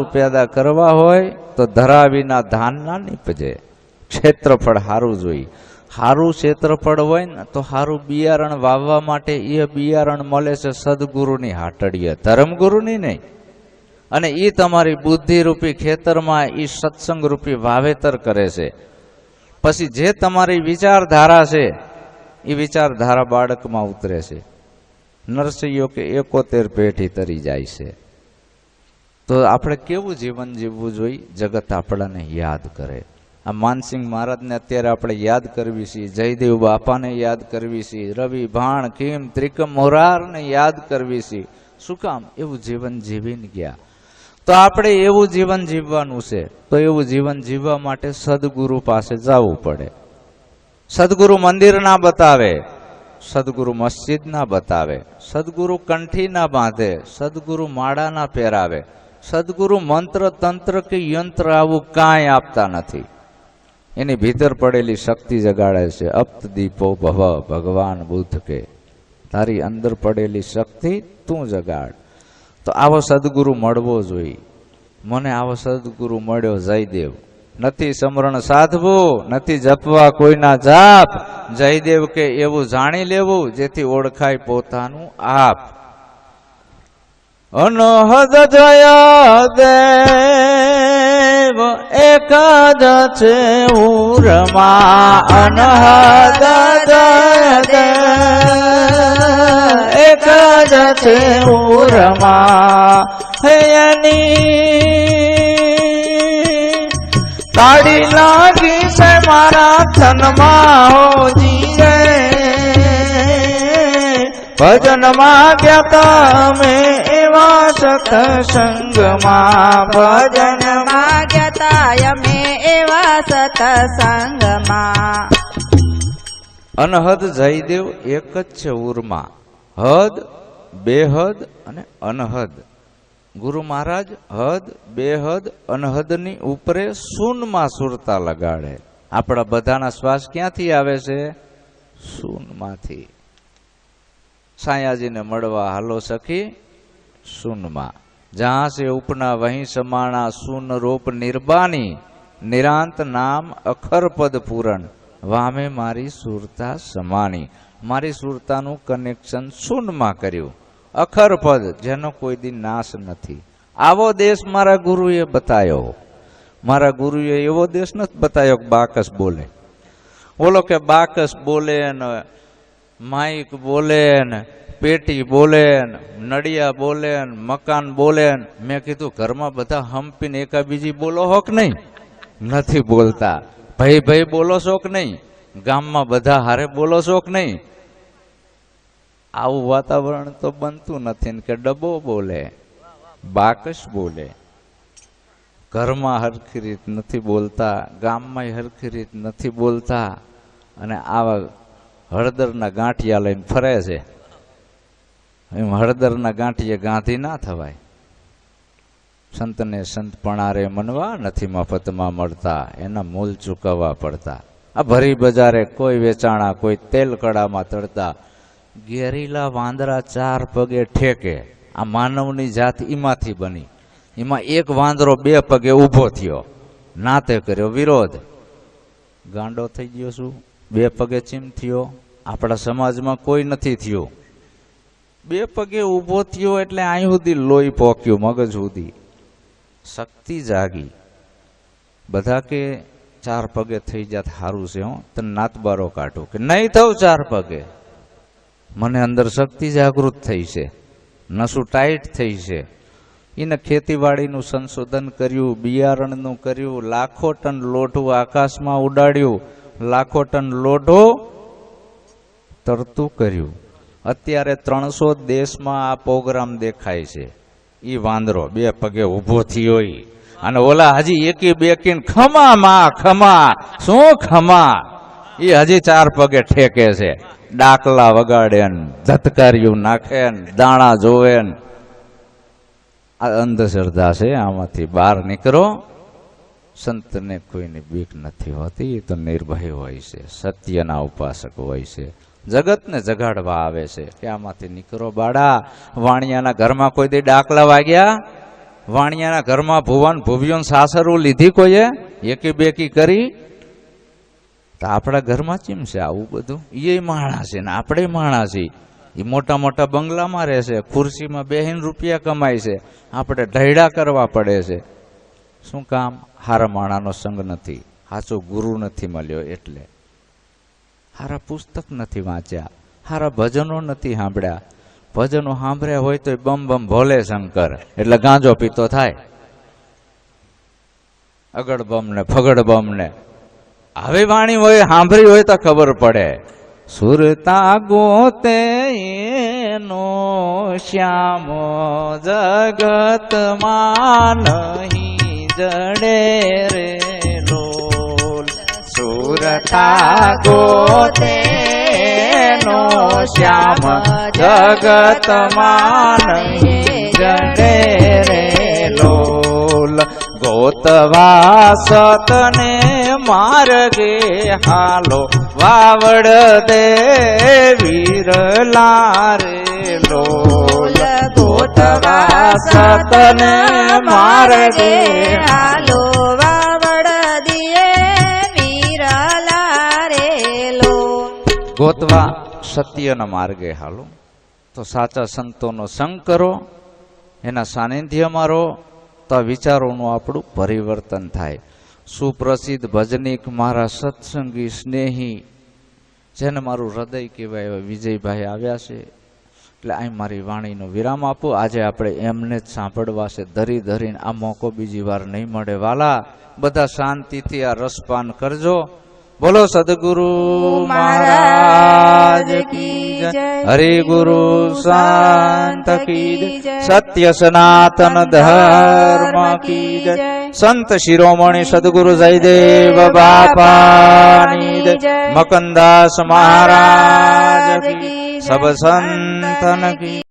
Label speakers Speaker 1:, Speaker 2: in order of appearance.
Speaker 1: પેદા કરવા હોય તો ધરાવીના ધાન ના નીપજે. ક્ષેત્રફળ સારું જોઈ. સારું ક્ષેત્રફળ હોય ને તો સારું બિયારણ વાવવા માટે એ બિયારણ મળે છે સદગુરુની હાટડીએ. ધર્મગુરુની નહીં. અને એ તમારી બુદ્ધિરૂપી ખેતરમાં એ સત્સંગરૂપી વાવેતર કરે છે. પછી જે તમારી વિચારધારા છે એ વિચારધારા બાળકમાં ઉતરે છે. નરસિંહો કે એકોતેર પેઢી તરી જાય છે. તો આપણે કેવું જીવન જીવવું જોઈએ? જગત આપણને યાદ કરે. આ માનસિંહ મહારાજને અત્યારે આપણે યાદ કરવી છીએ જયદેવ બાપાને યાદ કરવી છીએ રવિ ભાણ, ખીમ, ત્રિકમ મોરારને યાદ કરવી છીએ શું કામ? એવું જીવન જીવીને ગયા. તો આપણે એવું જીવન જીવવાનું છે. તો એવું જીવન જીવવા માટે સદગુરુ પાસે જવું પડે. સદગુરુ મંદિર ના બતાવે. સદગુરુ મસ્જિદ ના બતાવે. સદગુરુ કંઠી ના બાંધે. સદગુરુ માળા ના પહેરાવે સદગુરુ મંત્ર તંત્ર કે યંત્ર આવું કાંઈ આપતા નથી. એની ભીતર પડેલી શક્તિ જગાડે છે. અપ્ત દીપો ભવ, ભગવાન બુદ્ધ કે. તારી અંદર પડેલી શક્તિ તું જગાડ. તો આવો સદગુરુ મળવો જોઈએ. મને આવો સદગુરુ મળ્યો જયદેવ. નથી સમરણ સાધવું, નથી જપવા કોઈના જાપ. જયદેવ કે એવું જાણી લેવું, જેથી ઓળખાય પોતાનું આપ. અનહદ જયા દેવ એક જ છે ઉરમાં, અનહદ જય દેવ એક જ છે ઉરમાં હૈયાની તાળી લાગી છે મારા તનમાં હોજી રે ભજનમાં ગયા તમે એવા સતસંગમાં ભજન
Speaker 2: માગ્યતા અમે એવા સતસંગમાં
Speaker 1: અનહદ જયદેવ એક જ છે ઉરમાં હદ, બેહદ અને અનહદ. ગુરુ મહારાજ, હદ, બેહદ, અનહદની ઉપરે સૂનમાં સુરતા લગાડે. આપણા બધાના શ્વાસ ક્યાંથી આવે છે? સૂનમાંથી સાયાજીને મળવા, હાલો સખી શૂનમાં જહાં સે ઉપના વહી સમાણા સુન રૂપ નિર્બાની, નિરાંત નામ અખર પદ પૂરણ. વામે મારી સુરતા સમાણી. મારી સુરતાનું કનેક્શન શૂનમાં કર્યું. અખર પદ જેનો કોઈ દી નાશ નથી. આવો દેશ મારા ગુરુએ બતાવ્યો મારા ગુરુએ એવો દેશ નથી બતાવ્યો કે બાકસ બોલે. બોલો કે બાકસ બોલે ને માઇક બોલે ને પેટી બોલે નડિયા બોલે મકાન બોલે મેં કીધું, ઘરમાં બધા હંપીને એકા બીજી બોલો હો નહીં? નથી બોલતા. ભાઈ ભાઈ બોલો છો નહીં? ગામમાં બધા હારે બોલો છો નહીં? આવું વાતાવરણ તો બનતું નથી કે ડબ્બો બોલે, બાકસ બોલે. ઘરમાં હરખી રીત નથી બોલતા, ગામમાં હરખી રીત નથી બોલતા. અને આવા હળદરના ગાંઠિયા લઈને ફરે છે. એમ હળદરના ગાંઠીએ ગાંધી ના થવાય. સંતને સંતપણારે મનવા નથી મફતમાં મળતા, એના મૂલ ચૂકવવા પડતા. આ ભરી બજારે કોઈ વેચાણા, કોઈ તેલ કડામાં તળતા. ઘેરીલા વાંદરા ચાર પગે ઠેકે. આ માનવની જાત એમાંથી બની. એમાં એક વાંદરો બે પગે ઊભો થયો. નાતે કર્યો વિરોધ. ગાંડો થઈ ગયો શું બે પગે ચીમ થયો. આપણા સમાજમાં કોઈ નથી થયું. બે પગે ઊભો થયો એટલે અહીં સુધી લોહી પોક્યું, મગજ સુધી. શક્તિ જાગી. બધા કે, ચાર પગે થઈ જાત સારું છે, હું. તને નાતબારો કાઢું. કે નહીં થવું ચાર પગે. મને અંદર શક્તિ જાગૃત થઈ છે. નસું ટાઈટ થઈ છે. એને ખેતીવાડીનું સંશોધન કર્યું, બિયારણનું કર્યું, લાખો ટન લોઢું આકાશમાં ઉડાડ્યું, લાખો ટન લોઢો તરતું કર્યું. અત્યારે ત્રણસો દેશમાં આ પ્રોગ્રામ દેખાય છે. એ વાંદરો, બે પગે ઊભો થયો અને ઓલા હજી એકી બેકીન, ખમા માં, ખમા, શું ખમા? એ હજી ચાર પગે ઠેકે છે. ડાકલા વગાડે ને ધતકાર્યું નાખે દાણા જોવે આ અંધશ્રદ્ધા છે, આમાંથી બહાર નીકળો. સંતને કોઈની બીક નથી હોતી એ તો નિર્ભય હોય છે, સત્યના ઉપાસક હોય છે. જગતને જગાડવા આવે છે. કે આમાંથી નીકળો બાળા. વાણિયાના ઘરમાં કોઈ દી ડાકલા વાગ્યા? વાણિયાના ઘરમાં ભુવન ભુવિયોન સાસરું લીધી કોઈએ? એકી બેકી કરી? તો આપણા ઘરમાં ચીમ છે આવું બધું? એ માણા છે ને આપણે માણા છીએ. એ મોટા મોટા બંગલામાં રહે છે, ખુરશીમાં બેહીન રૂપિયા કમાય છે. આપણે ઢૈડા કરવા પડે છે. શું કામ? હારા માણાનો સંગ નથી. સાચો ગુરુ નથી મળ્યો એટલે. હારા પુસ્તક નથી વાંચ્યા, હારા ભજનો નથી સાંભળ્યા. ભજનો સાંભળ્યા હોય તો બમ બમ ભોલે શંકર, એટલે ગાંજો પીતો થાય. અગડ બમ ને ફગડ બમ ને આવી વાણી હોય, સાંભળી હોય તો ખબર પડે. સુરતા ગોતે એનો શ્યામ જગતમાં નહીં જડે રે. સુરતા ગોતે નો શ્યામ જગત માન જડે રે લોલ. ગોતવા સતને માર્ગે હાલો, વાવડ દે વીરલા રે લોલ. ગોતવા સતને માર્ગે
Speaker 2: હાલો
Speaker 1: ગોતવા સત્યના માર્ગે હાલો. તો સાચા સંતોનો સંગ કરો, એના સાનિધ્યમાં રહો, તો વિચારોનું આપણું પરિવર્તન થાય. સુપ્રસિદ્ધ ભજનિક મારા સત્સંગી સ્નેહી, જેને મારું હૃદય કહેવાય એવા વિજયભાઈ આવ્યા છે. એટલે અહીં મારી વાણીનો વિરામ આપું. આજે આપણે એમને જ સાંભળવા છે. ધરી ધરીને આ મોકો બીજી વાર નહીં મળે. વાલા, બધા શાંતિથી આ રસપાન કરજો. બોલો સદગુરુ મહારાજ કી જય. હરિ ગુરુ શાંત કી જય. સત્ય સનાતન ધર્મ કી જય. સંત શિરોમણી સદગુરુ જયદેવ બાપાની જય. મકંદાસ મહારાજ કી સબ સંતન કી